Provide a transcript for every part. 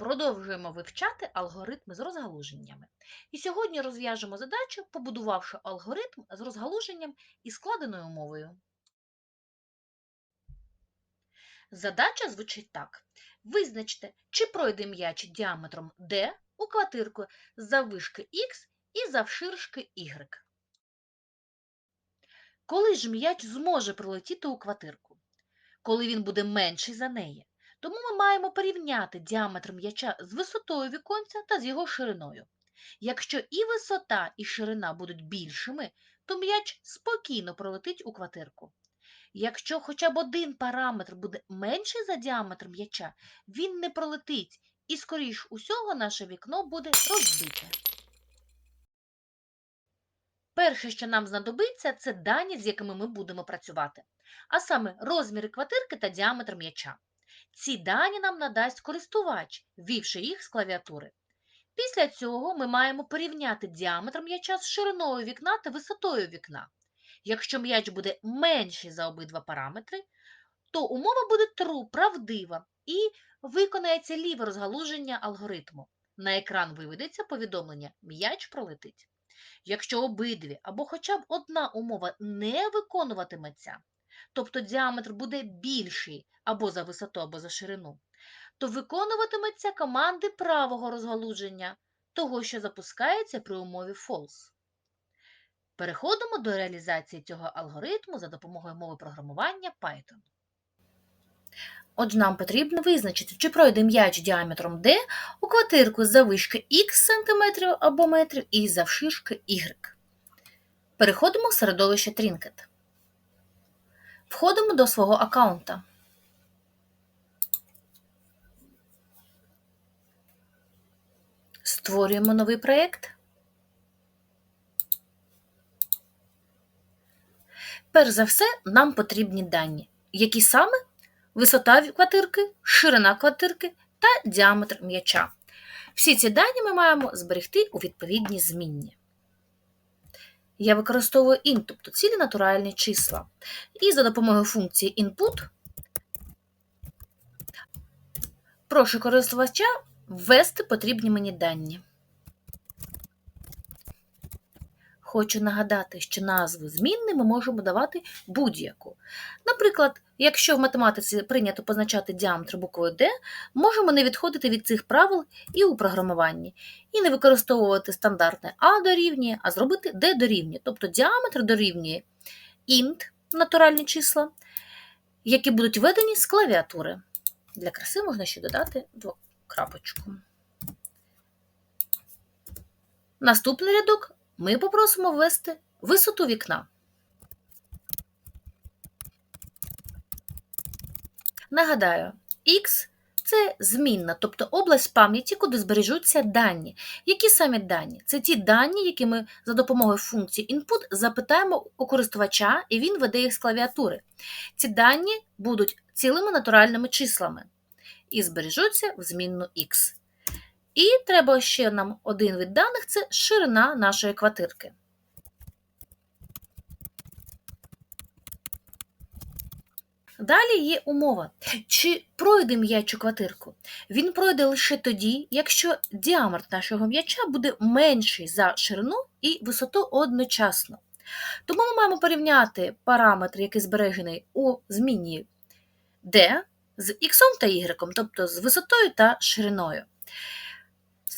Продовжуємо вивчати алгоритми з розгалуженнями. І сьогодні розв'яжемо задачу, побудувавши алгоритм з розгалуженням і складеною умовою. Задача звучить так. Визначте, чи пройде м'яч діаметром d у квартирку з заввишки x і завширшки y. Коли ж м'яч зможе пролетіти у квартирку? Коли він буде менший за неї. Тому ми маємо порівняти діаметр м'яча з висотою віконця та з його шириною. Якщо і висота, і ширина будуть більшими, то м'яч спокійно пролетить у квартирку. Якщо хоча б один параметр буде менший за діаметр м'яча, він не пролетить і, скоріш усього, наше вікно буде розбите. Перше, що нам знадобиться, це дані, з якими ми будемо працювати, а саме розміри квартирки та діаметр м'яча. Ці дані нам надасть користувач, ввівши їх з клавіатури. Після цього ми маємо порівняти діаметр м'яча з шириною вікна та висотою вікна. Якщо м'яч буде менший за обидва параметри, то умова буде true, правдива, і виконається ліве розгалуження алгоритму. На екран виведеться повідомлення «М'яч пролетить». Якщо обидві або хоча б одна умова не виконуватиметься, тобто діаметр буде більший або за висоту, або за ширину, то виконуватиметься команди правого розгалуження, того, що запускається при умові false. Переходимо до реалізації цього алгоритму за допомогою мови програмування Python. Отже, нам потрібно визначити, чи пройде м'яч діаметром D у квартирку з завишки X см або метрів і завширшки Y. Переходимо в середовище Trinket. Входимо до свого аккаунта. Створюємо новий проєкт. Перш за все, нам потрібні дані, які саме висота квартирки, ширина квартирки та діаметр м'яча. Всі ці дані ми маємо зберегти у відповідній змінні. Я використовую int, тобто цілі натуральні числа. І за допомогою функції input прошу користувача ввести потрібні мені дані. Хочу нагадати, що назву змінни ми можемо давати будь-яку. Наприклад, якщо в математиці прийнято позначати діаметр буквою D, можемо не відходити від цих правил і у програмуванні, і не використовувати стандартне А дорівнює, а зробити D дорівнює, тобто діаметр дорівнює int, натуральні числа, які будуть введені з клавіатури. Для краси можна ще додати двокрапочку. Наступний рядок ми попросимо ввести висоту вікна. Нагадаю, X це змінна, тобто область пам'яті, куди збережуться дані. Які самі дані? Це ті дані, які ми за допомогою функції input запитаємо у користувача, і він веде їх з клавіатури. Ці дані будуть цілими натуральними числами і збережуться в змінну X. І треба ще нам один від даних це ширина нашої квартирки. Далі є умова. Чи пройде м'яч у квартирку? Він пройде лише тоді, якщо діаметр нашого м'яча буде менший за ширину і висоту одночасно. Тому ми маємо порівняти параметр, який збережений у зміні D з X та Y, тобто з висотою та шириною.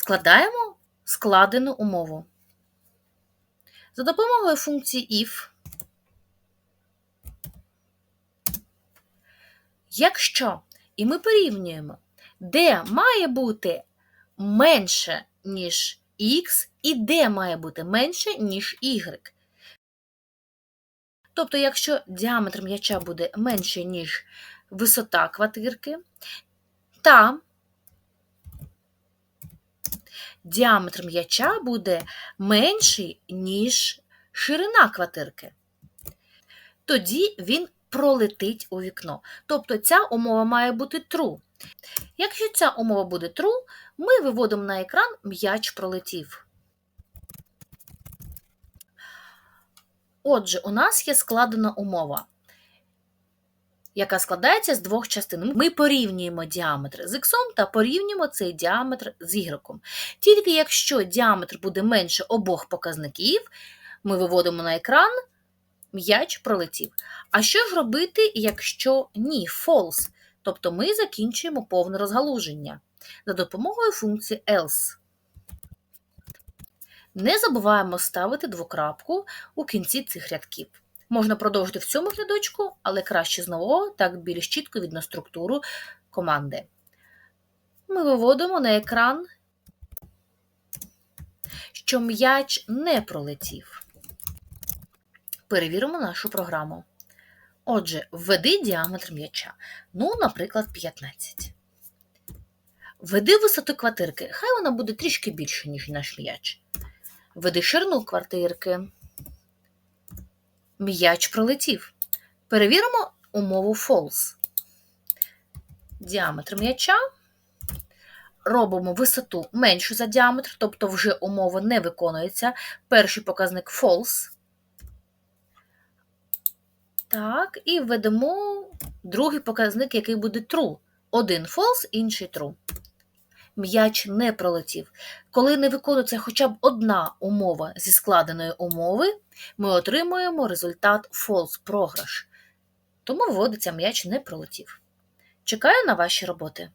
Складаємо складену умову. За допомогою функції if, якщо і ми порівнюємо, де має бути менше, ніж x, і де має бути менше, ніж y. Тобто, якщо діаметр м'яча буде менше, ніж висота квартирки, та діаметр м'яча буде менший, ніж ширина квартирки. Тоді він пролетить у вікно. Тобто ця умова має бути true. Якщо ця умова буде true, ми виводимо на екран м'яч пролетів. Отже, у нас є складена умова. Яка складається з двох частин. Ми порівнюємо діаметр з х та порівнюємо цей діаметр з y. Тільки якщо діаметр буде менше обох показників, ми виводимо на екран м'яч пролетів. А що ж робити, якщо ні, false? Тобто ми закінчуємо повне розгалуження за допомогою функції else. Не забуваємо ставити двокрапку у кінці цих рядків. Можна продовжити в цьому рядочку, але краще з нового, так більш чітко видно структуру команди. Ми виводимо на екран, що м'яч не пролетів. Перевіримо нашу програму. Отже, введи діаметр м'яча. Ну, наприклад, 15. Введи висоту квартирки. Хай вона буде трішки більше, ніж наш м'яч. Введи ширину квартирки. М'яч пролетів. Перевіримо умову false. Діаметр м'яча. Робимо висоту меншу за діаметр, тобто вже умова не виконується. Перший показник false. Так, і введемо другий показник, який буде true. Один false, інший true. М'яч не пролетів. Коли не виконується хоча б одна умова зі складеної умови, ми отримуємо результат false програш. Тому вводиться м'яч не пролетів. Чекаю на ваші роботи.